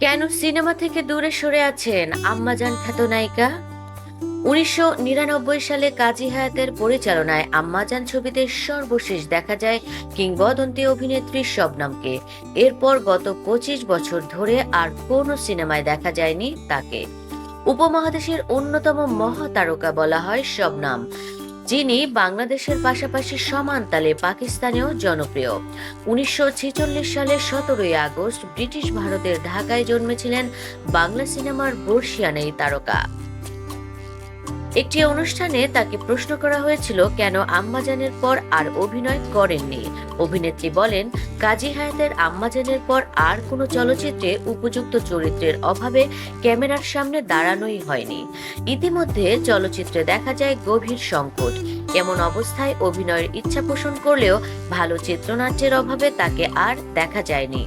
কেন সিনেমা থেকে দূরে সরে আছেন আম্মাজান খ্যাত নায়িকা উনিশশো সালে কাজী হায়াতের পরিচালনায় আম্মাজান ছবিতে সর্বশেষ দেখা যায় কিংবদন্তি অভিনেত্রী শবনমকে। এরপর গত পঁচিশ বছর ধরে আর কোনো সিনেমায় দেখা যায়নি তাকে। উপমহাদেশের অন্যতম মহাতারকা বলা হয় শবনম। যিনি বাংলাদেশের পাশাপাশি সমান তালে পাকিস্তানেও জনপ্রিয়। উনিশশো ছেচল্লিশ সালের সতেরোই আগস্ট ব্রিটিশ ভারতের ঢাকায় জন্মেছিলেন বাংলা সিনেমার বর্ষিয়ান এই তারকা। একটি অনুষ্ঠানে তাকে প্রশ্ন করা হয়েছিল, কেন আম্মাজানের পর আর অভিনয় করেননি? অভিনেত্রী বলেন, কাজী হায়াতের আম্মাজানের পর আর কোনো চলচ্চিত্রে উপযুক্ত চরিত্রের অভাবে ক্যামেরার সামনে দাঁড়ানোই হয়নি। ইতিমধ্যে চলচ্চিত্রে দেখা যায় গভীর সংকট। এমন অবস্থায় অভিনয়ের ইচ্ছা পোষণ করলেও ভালো চিত্রনাট্যের অভাবে তাকে আর দেখা যায়নি।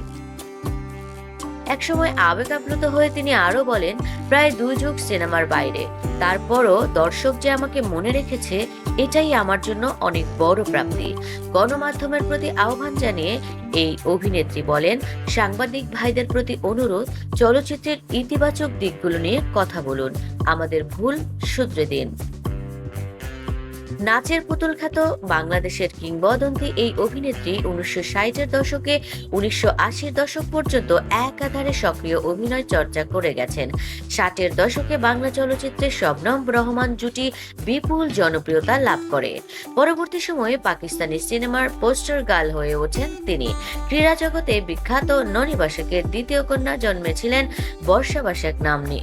একসময় আবেগ আপ্লুত হয়ে তিনি আরও বলেন, প্রায় দুই যুগ সিনেমার বাইরে। তারপরও দর্শক যে আমাকে মনে রেখেছে, এটাই আমার জন্য অনেক বড় প্রাপ্তি। গণমাধ্যমের প্রতি আহ্বান জানিয়ে এই অভিনেত্রী বলেন, সাংবাদিক ভাইদের প্রতি অনুরোধ, চলচ্চিত্রের ইতিবাচক দিকগুলো নিয়ে কথা বলুন। আমাদের ভুল শুধরে দিন। নাচের পুতুল খ্যাত বাংলাদেশের কিংবদন্তি এই অভিনেত্রী উনিশশো ষাটের দশকে উনিশশো আশির দশক পর্যন্ত একাধারে সক্রিয় অভিনয় চর্চা করে গেছেন। ষাটের দশকে বাংলা চলচ্চিত্রে শবনম রহমান জুটি বিপুল জনপ্রিয়তা লাভ করে। পরবর্তী সময়ে পাকিস্তানি সিনেমার পোস্টার গার্ল হয়ে ওঠেন তিনি। ক্রীড়া জগতে বিখ্যাত ননী বাসাকের দ্বিতীয় কন্যা জন্মেছিলেন বর্ষা বাসাক নামনি